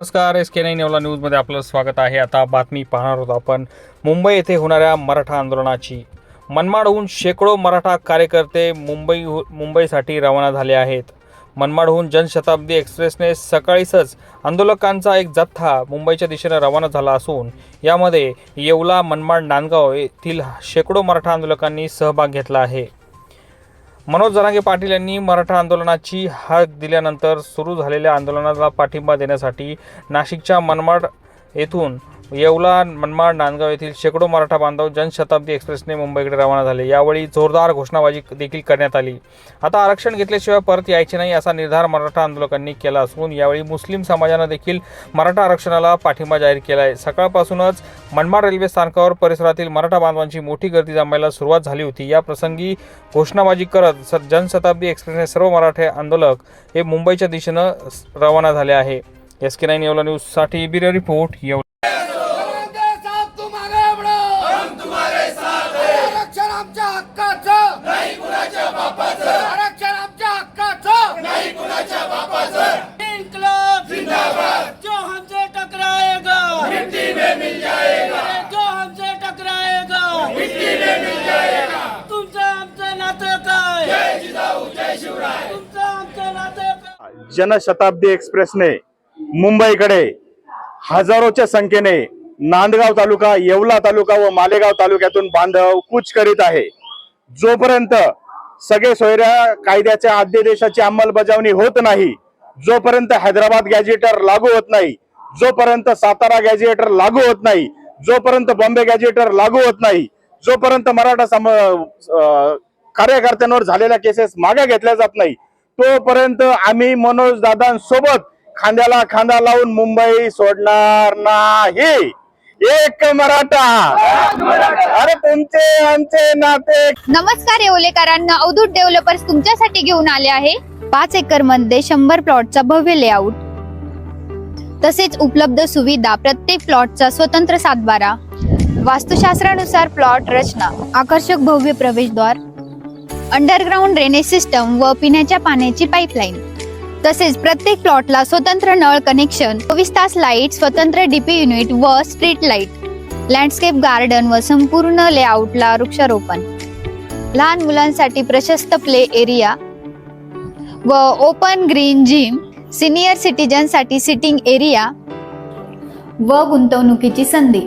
नमस्कार S K nine Yeola न्यूजमध्ये आपलं स्वागत आहे. आता बातमी पाहणार आहोत आपण. मुंबई येथे होणाऱ्या मराठा आंदोलनाची. मनमाडहून शेकडो मराठा कार्यकर्ते मुंबई हो, मुंबईसाठी रवाना झाले आहेत. मनमाडहून जनशताब्दी एक्सप्रेसने सकाळीच आंदोलकांचा एक जथ्था मुंबईच्या दिशेनं रवाना झाला असून यामध्ये येवला मनमाड नांदगाव येथील शेकडो मराठा आंदोलकांनी सहभाग घेतला आहे. मनोज जरांगे पाटील यांनी मराठा आंदोलनाची हाक दिल्यानंतर सुरू झालेल्या आंदोलनाला पाठिंबा देण्यासाठी नाशिकच्या मनमाड येथून येवला मनमाड नांदगाव येथील शेकडो मराठा बांधव जनशताब्दी एक्सप्रेसने मुंबईकडे रवाना झाले. यावेळी जोरदार घोषणाबाजी देखील करण्यात आली. आता आरक्षण घेतल्याशिवाय परत यायचे नाही असा निर्धार मराठा आंदोलकांनी केला असून यावेळी मुस्लिम समाजानं देखील मराठा आरक्षणाला पाठिंबा जाहीर केला आहे सकाळपासूनच मनमाड रेल्वे स्थानकावर परिसरातील मराठा बांधवांची मोठी गर्दी जमायला सुरुवात झाली होती. या प्रसंगी घोषणाबाजी करत स जनशताब्दी एक्सप्रेसने सर्व मराठे आंदोलक हे मुंबईच्या दिशेनं रवाना झाले आहे. एस के नाईन येवला न्यूजसाठी ब्युरो रिपोर्ट येवला. आमच्या हक्काचं. नाही कुणाच्या बापाचं. आरक्षण आमच्या हक्काचं. नाही कुणाच्या बापाचं. इनकलाब जिंदाबाद. जो हमसे टकराएगा. मिट्टी में मिल जाएगा. जो हमसे टकराएगा. मिट्टी में मिल जाएगा. तुमचं आमचं नातं काय? जय जिजाऊ जय शिवराय. तुमचं आमचं नातं काय? जनशताब्दी एक्सप्रेसने मुंबईकडे हजारोच्या संख्येने नांदगाव तालुका येवला तालुका व मालेगाव तालुक्यातून बांधव कूच करीत आहे. जोपर्यंत सगळे सोयऱ्या कायद्याच्या अध्यादेशाची अंमलबजावणी होत नाही जोपर्यंत हैदराबाद गॅजेटर लागू होत नाही जोपर्यंत सातारा गॅजेटर लागू होत नाही जोपर्यंत बॉम्बे गॅजेटर लागू होत नाही जोपर्यंत मराठा सम कार्यकर्त्यांवर झालेल्या केसेस मागे घेतल्या जात नाही तोपर्यंत आम्ही मनोज दादांसोबत खांद्याला खांदा लावून मुंबई सोडणार नाही. एक मराठा. अरे तुमचे आमचे नाते. नमस्कार येवलेकरांना अवधूत डेव्हलपर्स तुमच्यासाठी घेऊन आले आहे. पाच एकरमध्ये शंभर प्लॉटचा भव्य लेआउट. तसेच उपलब्ध सुविधा प्रत्येक प्लॉटचा स्वतंत्र सातबारा. वास्तुशास्त्रानुसार प्लॉट रचना आकर्षक भव्य प्रवेशद्वार अंडरग्राउंड ड्रेनेज सिस्टम व पिण्याच्या पाण्याची पाईपलाईन तसेच प्रत्येक प्लॉटला स्वतंत्र नळ कनेक्शन चोवीस तास लाइट स्वतंत्र डीपी युनिट व स्ट्रीट लाइट लँडस्केप गार्डन व संपूर्ण लेआउटला वृक्षारोपण. लहान मुलांसाठी प्रशस्त प्ले एरिया व ओपन ग्रीन जिम सिनियर सिटीजनसाठी सिटिंग एरिया व गुंतवणुकीची संधी.